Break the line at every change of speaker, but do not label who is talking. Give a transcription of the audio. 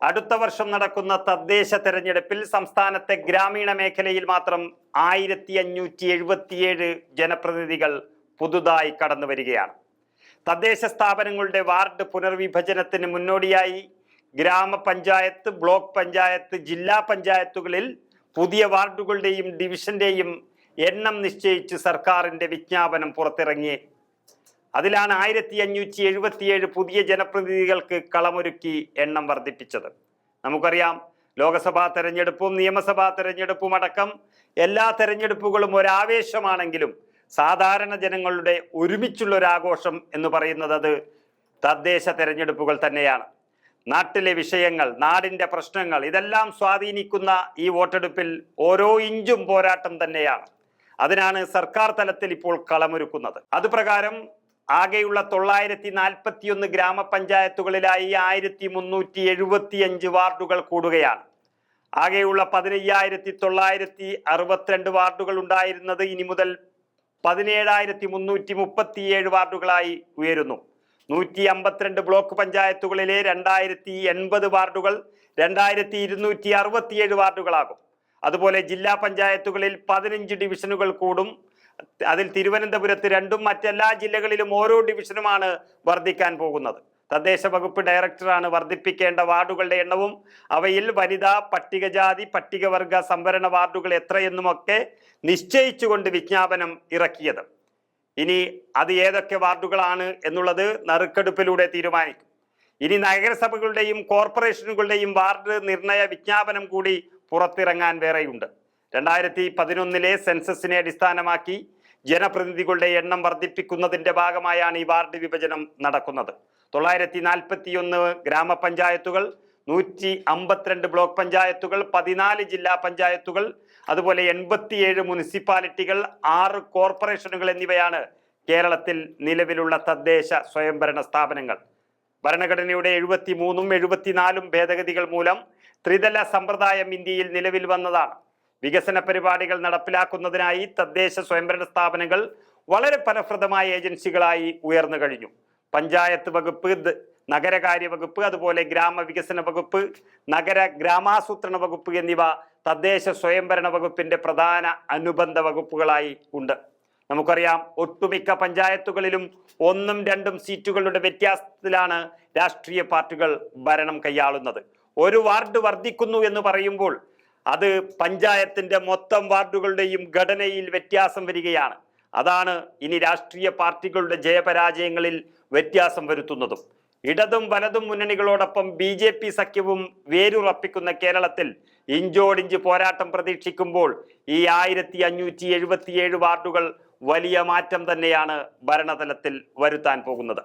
അടുത്ത വർഷം നടക്കുന്ന തദ്ദേശ തെരഞ്ഞെടുപ്പിൽ സംസ്ഥാനത്തെ ഗ്രാമീണ മേഖലയിൽ മാത്രം ആയിരത്തി അഞ്ഞൂറ്റി എഴുപത്തിയേഴ് ജനപ്രതിനിധികൾ പുതുതായി കടന്നു വരികയാണ്. തദ്ദേശ സ്ഥാപനങ്ങളുടെ വാർഡ് പുനർവിഭജനത്തിന് മുന്നോടിയായി ഗ്രാമപഞ്ചായത്ത് ബ്ലോക്ക് പഞ്ചായത്ത് ജില്ലാ പഞ്ചായത്തുകളിൽ പുതിയ വാർഡുകളുടെയും ഡിവിഷന്റെയും എണ്ണം നിശ്ചയിച്ച് സർക്കാരിന്റെ വിജ്ഞാപനം പുറത്തിറങ്ങി അതിലാണ് ആയിരത്തി അഞ്ഞൂറ്റി എഴുപത്തിയേഴ് പുതിയ ജനപ്രതിനിധികൾക്ക് കളമൊരുക്കി എണ്ണം വർദ്ധിപ്പിച്ചത്. നമുക്കറിയാം ലോകസഭാ തെരഞ്ഞെടുപ്പും നിയമസഭാ തെരഞ്ഞെടുപ്പും അടക്കം എല്ലാ തെരഞ്ഞെടുപ്പുകളും ഒരാവേശമാണെങ്കിലും സാധാരണ ജനങ്ങളുടെ ഒരുമിച്ചുള്ള ഒരു ആഘോഷം എന്ന് പറയുന്നത് അത് തദ്ദേശ തെരഞ്ഞെടുപ്പുകൾ തന്നെയാണ്. നാട്ടിലെ വിഷയങ്ങൾ നാടിന്റെ പ്രശ്നങ്ങൾ ഇതെല്ലാം സ്വാധീനിക്കുന്ന ഈ വോട്ടെടുപ്പിൽ ഓരോ ഇഞ്ചും പോരാട്ടം തന്നെയാണ്. അതിനാണ് സർക്കാർ തലത്തിൽ ഇപ്പോൾ കളമൊരുക്കുന്നത്. അത് പ്രകാരം ആകെയുള്ള തൊള്ളായിരത്തി നാൽപ്പത്തിയൊന്ന് ഗ്രാമപഞ്ചായത്തുകളിലായി ആയിരത്തി മുന്നൂറ്റി എഴുപത്തിയഞ്ച് വാർഡുകൾ കൂടുകയാണ്. ആകെയുള്ള പതിനയ്യായിരത്തി തൊള്ളായിരത്തി അറുപത്തിരണ്ട് വാർഡുകൾ ഉണ്ടായിരുന്നത് ഇനി മുതൽ പതിനേഴായിരത്തി മുന്നൂറ്റി മുപ്പത്തിയേഴ് വാർഡുകളായി ഉയരുന്നു. നൂറ്റി അമ്പത്തിരണ്ട് ബ്ലോക്ക് പഞ്ചായത്തുകളിലെ രണ്ടായിരത്തി എൺപത് വാർഡുകൾ രണ്ടായിരത്തി ഇരുന്നൂറ്റി അറുപത്തിയേഴ് വാർഡുകളാകും. അതുപോലെ ജില്ലാ പഞ്ചായത്തുകളിൽ പതിനഞ്ച് ഡിവിഷനുകൾ കൂടും. അതിൽ തിരുവനന്തപുരത്ത് രണ്ടും മറ്റെല്ലാ ജില്ലകളിലും ഓരോ ഡിവിഷനുമാണ് വർദ്ധിക്കാൻ പോകുന്നത്. തദ്ദേശ വകുപ്പ് ഡയറക്ടറാണ് വർദ്ധിപ്പിക്കേണ്ട വാർഡുകളുടെ എണ്ണവും അവയിൽ വനിതാ പട്ടികജാതി പട്ടികവർഗ സംവരണ വാർഡുകൾ എത്രയെന്നുമൊക്കെ നിശ്ചയിച്ചുകൊണ്ട് വിജ്ഞാപനം ഇറക്കിയത്. ഇനി അത് ഏതൊക്കെ വാർഡുകളാണ് എന്നുള്ളത് നറുക്കെടുപ്പിലൂടെ തീരുമാനിക്കും. ഇനി നഗരസഭകളുടെയും കോർപ്പറേഷനുകളുടെയും വാർഡ് നിർണയ വിജ്ഞാപനം കൂടി പുറത്തിറങ്ങാൻ വേറെയുണ്ട്. രണ്ടായിരത്തി പതിനൊന്നിലെ സെൻസസിനെ അടിസ്ഥാനമാക്കി ജനപ്രതിനിധികളുടെ എണ്ണം വർദ്ധിപ്പിക്കുന്നതിന്റെ ഭാഗമായാണ് ഈ വാർഡ് വിഭജനം നടക്കുന്നത്. തൊള്ളായിരത്തി നാൽപ്പത്തിയൊന്ന് ഗ്രാമപഞ്ചായത്തുകൾ നൂറ്റി അമ്പത്തിരണ്ട് ബ്ലോക്ക് പഞ്ചായത്തുകൾ പതിനാല് ജില്ലാ പഞ്ചായത്തുകൾ അതുപോലെ എൺപത്തിയേഴ് മുനിസിപ്പാലിറ്റികൾ ആറ് കോർപ്പറേഷനുകൾ എന്നിവയാണ് കേരളത്തിൽ നിലവിലുള്ള തദ്ദേശ സ്വയംഭരണ സ്ഥാപനങ്ങൾ. ഭരണഘടനയുടെ എഴുപത്തി മൂന്നും എഴുപത്തിനാലും ഭേദഗതികൾ മൂലം ത്രിതല സമ്പ്രദായം ഇന്ത്യയിൽ നിലവിൽ വന്നതാണ്. വികസന പരിപാടികൾ നടപ്പിലാക്കുന്നതിനായി തദ്ദേശ സ്വയംഭരണ സ്ഥാപനങ്ങൾ വളരെ ഫലപ്രദമായ ഏജൻസികളായി ഉയർന്നു കഴിഞ്ഞു. പഞ്ചായത്ത് വകുപ്പ് നഗരകാര്യ വകുപ്പ് അതുപോലെ ഗ്രാമവികസന വകുപ്പ് നഗര ഗ്രാമാസൂത്രണ വകുപ്പ് എന്നിവ തദ്ദേശ സ്വയംഭരണ വകുപ്പിന്റെ പ്രധാന അനുബന്ധ വകുപ്പുകളായി ഉണ്ട്. നമുക്കറിയാം ഒട്ടുമിക്ക പഞ്ചായത്തുകളിലും ഒന്നും രണ്ടും സീറ്റുകളുടെ വ്യത്യാസത്തിലാണ് രാഷ്ട്രീയ പാർട്ടികൾ ഭരണം കൈയാളുന്നത്. ഒരു വാർഡ് വർദ്ധിക്കുന്നു എന്ന് പറയുമ്പോൾ അത് പഞ്ചായത്തിന്റെ മൊത്തം വാർഡുകളുടെയും ഘടനയിൽ വ്യത്യാസം വരികയാണ്. അതാണ് ഇനി രാഷ്ട്രീയ പാർട്ടികളുടെ ജയപരാജയങ്ങളിൽ വ്യത്യാസം വരുത്തുന്നതും. ഇടതും വലതും മുന്നണികളോടൊപ്പം ബി ജെ പി സഖ്യവും വേരുറപ്പിക്കുന്ന കേരളത്തിൽ ഇഞ്ചോടിഞ്ച് പോരാട്ടം പ്രതീക്ഷിക്കുമ്പോൾ ഈ ആയിരത്തി അഞ്ഞൂറ്റി എഴുപത്തിയേഴ് വാർഡുകൾ വലിയ മാറ്റം തന്നെയാണ് ഭരണതലത്തിൽ വരുത്താൻ പോകുന്നത്.